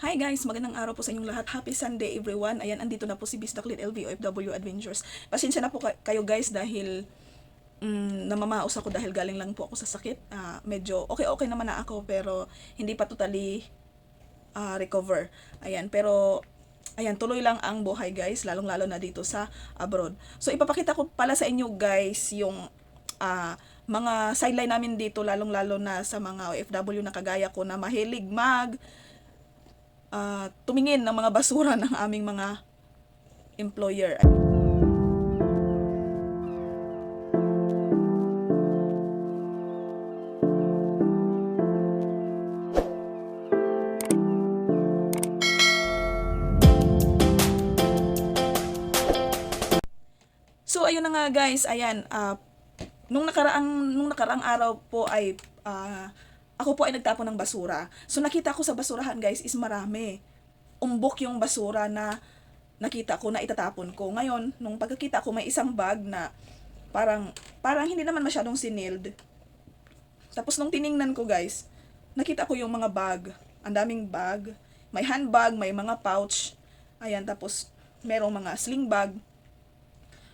Hi guys, magandang araw po sa inyong lahat. Happy Sunday everyone. Ayan, andito na po si Miss Daklit LV OFW Adventures. Pasensya na po ka- kayo guys dahil mm, namamaos ako dahil galing lang po ako sa sakit. Ah, medyo okay-okay naman na ako pero hindi pa totally ah, recover. Ayan, pero ayan, tuloy lang ang buhay guys, lalong-lalo na dito sa abroad. So ipapakita ko pala sa inyo guys yung ah, mga sideline namin dito, lalong-lalo na sa mga OFW na kagaya ko na mahilig mag ah, tumingin ng mga basura ng aming mga employer. So ayun na nga guys, ayan, ah, nung nakaraang nung nakaraang araw po ay ah, ako po ay nagtapon ng basura. So nakita ko sa basurahan guys is marami. Umbok yung basura na nakita ko na itatapon ko. Ngayon, nung pagkakita ko may isang bag na parang parang hindi naman masyadong siniled. Tapos nung tiningnan ko guys, nakita ko yung mga bag. Ang daming bag. May handbag, may mga pouch. Ayan, tapos merong mga sling bag.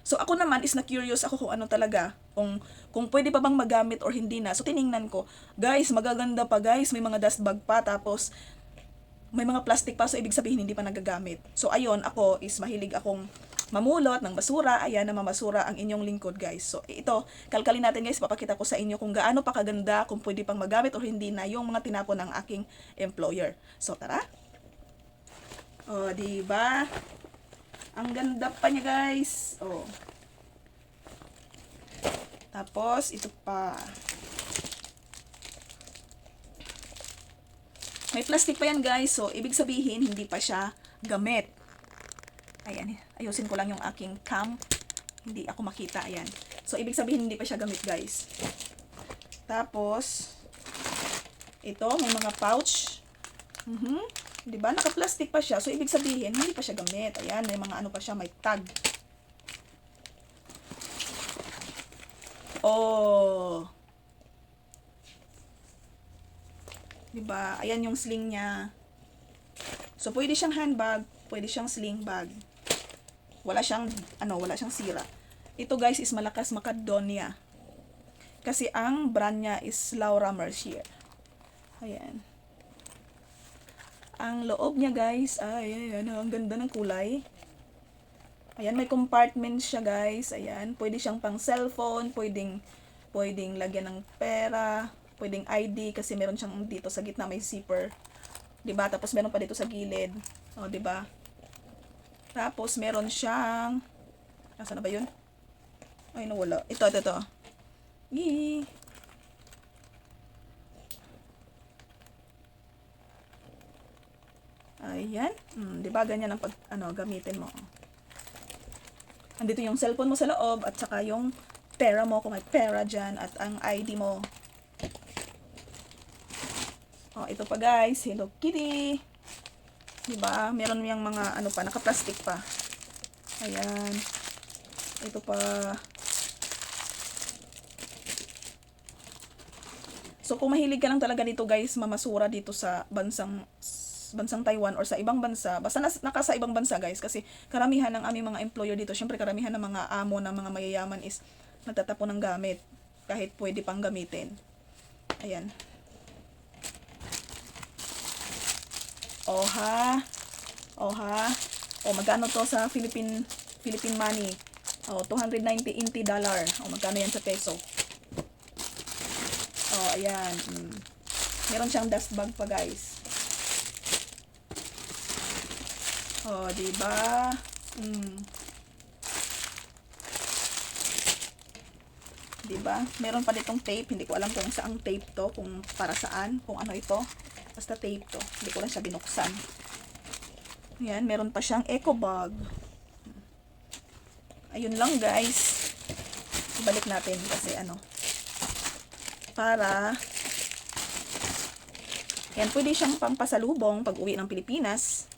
So ako naman is na curious ako kung ano talaga, kung kung pwede pa bang magamit or hindi na. So tiningnan ko, guys, magaganda pa guys, may mga dust bag pa tapos may mga plastic pa so ibig sabihin hindi pa nagagamit. So ayun, ako is mahilig akong mamulot ng basura, ayan na mamasura ang inyong lingkod guys. So ito, kalkalin natin guys, papakita ko sa inyo kung gaano pa kaganda, kung pwede pang magamit or hindi na yung mga tinapon ng aking employer. So tara. O, di ba? Ang ganda pa niya, guys. Oh. Tapos, ito pa. May plastic pa yan, guys. So, ibig sabihin, hindi pa siya gamit. Ayan. Ayusin ko lang yung aking cam. Hindi ako makita. Ayan. So, ibig sabihin, hindi pa siya gamit, guys. Tapos, ito, may mga pouch. Mhm. 'Di ba? Naka-plastic pa siya. So ibig sabihin, hindi pa siya gamit. Ayan, may mga ano pa siya, may tag. Oh. 'Di ba? Ayan yung sling niya. So pwede siyang handbag, pwede siyang sling bag. Wala siyang ano, wala siyang sira. Ito guys is malakas Macedonia. Kasi ang brand niya is Laura Mercier. Ayan. Ang loob niya guys, ay, ayan, ang ganda ng kulay. Ayan, may compartment siya guys. Ayan, pwede siyang pang cellphone, pwedeng, pwedeng lagyan ng pera, pwedeng ID kasi meron siyang dito sa gitna may zipper. 'Di ba? Tapos meron pa dito sa gilid. O, 'di ba? Tapos meron siyang Nasaan na ba 'yun? Ay, nawala. Ito, ito, ito. Yee. Ayan. Hmm, 'di ba ganyan ang pag ano gamitin mo. Andito yung cellphone mo sa loob at saka yung pera mo kung may pera diyan at ang ID mo. Oh, ito pa guys, Hello Kitty. 'Di ba? Meron yang mga ano pa, naka-plastic pa. Ayan. Ito pa. So kung mahilig ka lang talaga dito guys, mamasura dito sa bansang bansang Taiwan or sa ibang bansa, basta nas, naka sa ibang bansa guys kasi karamihan ng aming mga employer dito, syempre karamihan ng mga amo ng mga mayayaman is nagtatapon ng gamit kahit pwede pang gamitin. Ayan. Oha. Oha. O magkano to sa Philippine Philippine money? O 290 inti dollar. O magkano yan sa peso? Oh, ayan. Mm. Meron siyang dust bag pa, guys. Oh, di ba? Mm. Di ba? Meron pa ditong tape. Hindi ko alam kung saang tape to, kung para saan, kung ano ito. Basta tape to. Hindi ko lang siya binuksan. Ayan, meron pa siyang eco bag. Ayun lang, guys. Ibalik natin kasi ano, para yan, pwede siyang pampasalubong pag uwi ng Pilipinas.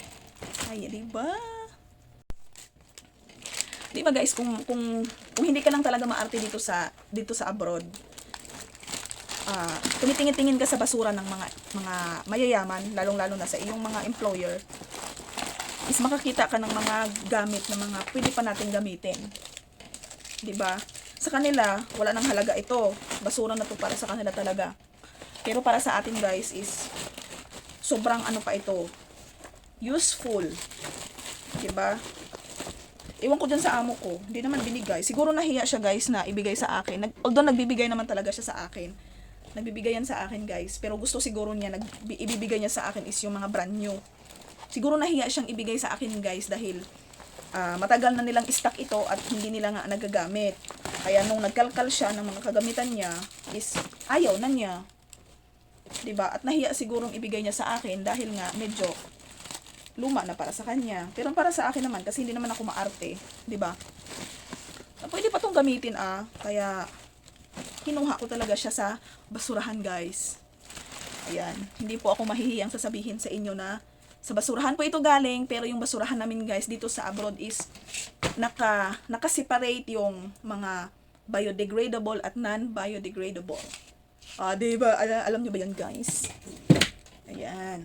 Ay, di ba? Di ba guys, kung, kung, kung hindi ka lang talaga maarte dito sa, dito sa abroad, ah, tumitingin-tingin ka sa basura ng mga mga mayayaman, lalong-lalo na sa iyong mga employer, is makakita ka ng mga gamit na mga pwede pa natin gamitin. 'Di ba? Sa kanila, wala nang halaga ito. Basura na to para sa kanila talaga. Pero para sa atin guys is sobrang ano pa ito. Useful. 'Di ba? Iwan ko dyan sa amo ko. Hindi naman binigay. Siguro nahiya siya guys na ibigay sa akin. Nag, although nagbibigay naman talaga siya sa akin. Nagbibigay yan sa akin guys. Pero gusto siguro niya, nag, ibibigay niya sa akin is yung mga brand new. Siguro nahiya siyang ibigay sa akin guys dahil ah, matagal na nilang stock ito at hindi nila nga nagagamit. Kaya nung nagkalkal siya ng mga kagamitan niya is ayaw na niya. 'Di ba? At nahiya sigurong ibigay niya sa akin dahil nga medyo luma na para sa kanya. Pero para sa akin naman kasi hindi naman ako maarte, 'di ba? Na Pwede pa tong gamitin ah, kaya kinuha ko talaga siya sa basurahan, guys. Ayan, hindi po ako mahihiyang sasabihin sa inyo na sa basurahan po ito galing, pero yung basurahan namin guys dito sa abroad is naka naka-separate yung mga biodegradable at non-biodegradable. Ah, 'di ba? Al- alam niyo ba 'yan, guys? Ayan.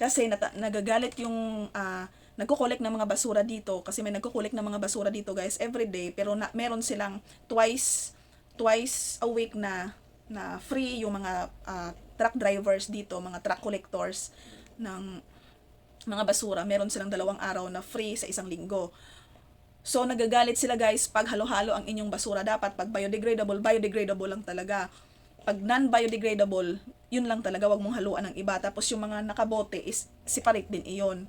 Kasi nata- nagagalit yung ah, nagko-collect ng mga basura dito kasi may nagko-collect ng mga basura dito guys every day pero na, meron silang twice twice a week na na free yung mga ah, truck drivers dito, mga truck collectors ng mga basura. Meron silang dalawang araw na free sa isang linggo. So, nagagalit sila guys pag halo-halo ang inyong basura. Dapat pag biodegradable, biodegradable lang talaga. Pag non-biodegradable, yun lang talaga. Wag mong haluan ng iba. Tapos yung mga nakabote is separate din iyon.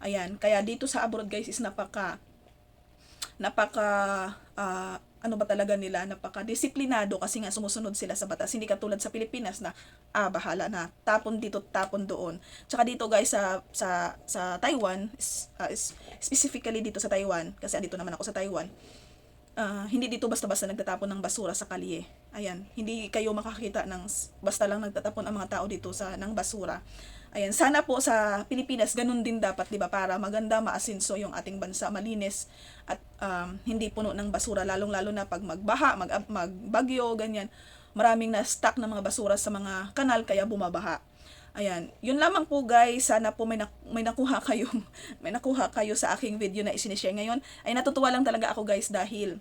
Ayan. Kaya dito sa abroad guys is napaka napaka ah, ano ba talaga nila napaka disiplinado kasi nga sumusunod sila sa batas hindi katulad sa Pilipinas na ah bahala na tapon dito tapon doon tsaka dito guys sa sa sa Taiwan is, ah, is- specifically dito sa Taiwan kasi andito naman ako sa Taiwan ah, hindi dito basta-basta nagtatapon ng basura sa kalye ayan hindi kayo makakita ng basta lang nagtatapon ang mga tao dito sa ng basura Ayan, sana po sa Pilipinas ganun din dapat 'di ba para maganda maasinso yung ating bansa, malinis at um, hindi puno ng basura lalong-lalo na pag magbaha, mag magbagyo, ganyan. Maraming na stock ng mga basura sa mga kanal kaya bumabaha. Ayan, yun lamang po guys. Sana po may, nak- may nakuha kayo, may nakuha kayo sa aking video na isinishare ngayon. Ay natutuwa lang talaga ako guys dahil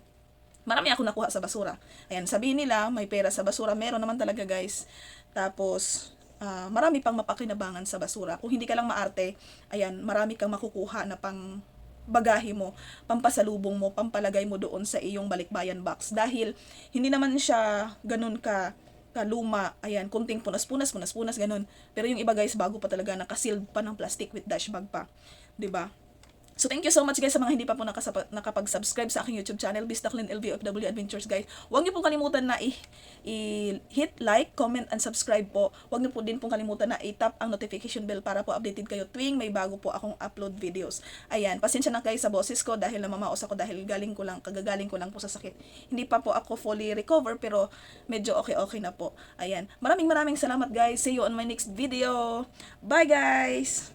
marami ako nakuha sa basura. Ayan, sabihin nila, may pera sa basura. Meron naman talaga, guys. Tapos, ah, marami pang mapakinabangan sa basura. Kung hindi ka lang maarte, ayan, marami kang makukuha na pang bagahe mo, pampasalubong mo, pampalagay mo doon sa iyong balikbayan box. Dahil, hindi naman siya ganun ka kaluma, ayan, kunting punas-punas, punas-punas, ganun. Pero yung iba guys, bago pa talaga, nakasealed pa ng plastic with dash bag pa. ba? So thank you so much guys sa mga hindi pa po nakapag-subscribe sa aking YouTube channel, Bistaklin LVFW Adventures guys. Huwag niyo pong kalimutan na i-hit like, comment, and subscribe po. Huwag niyo po din pong kalimutan na i-tap ang notification bell para po updated kayo tuwing may bago po akong upload videos. Ayan, pasensya na kayo sa boses ko dahil namamaos ako dahil galing ko lang, kagagaling ko lang po sa sakit. Hindi pa po ako fully recover pero medyo okay-okay na po. Ayan, maraming maraming salamat guys. See you on my next video. Bye guys!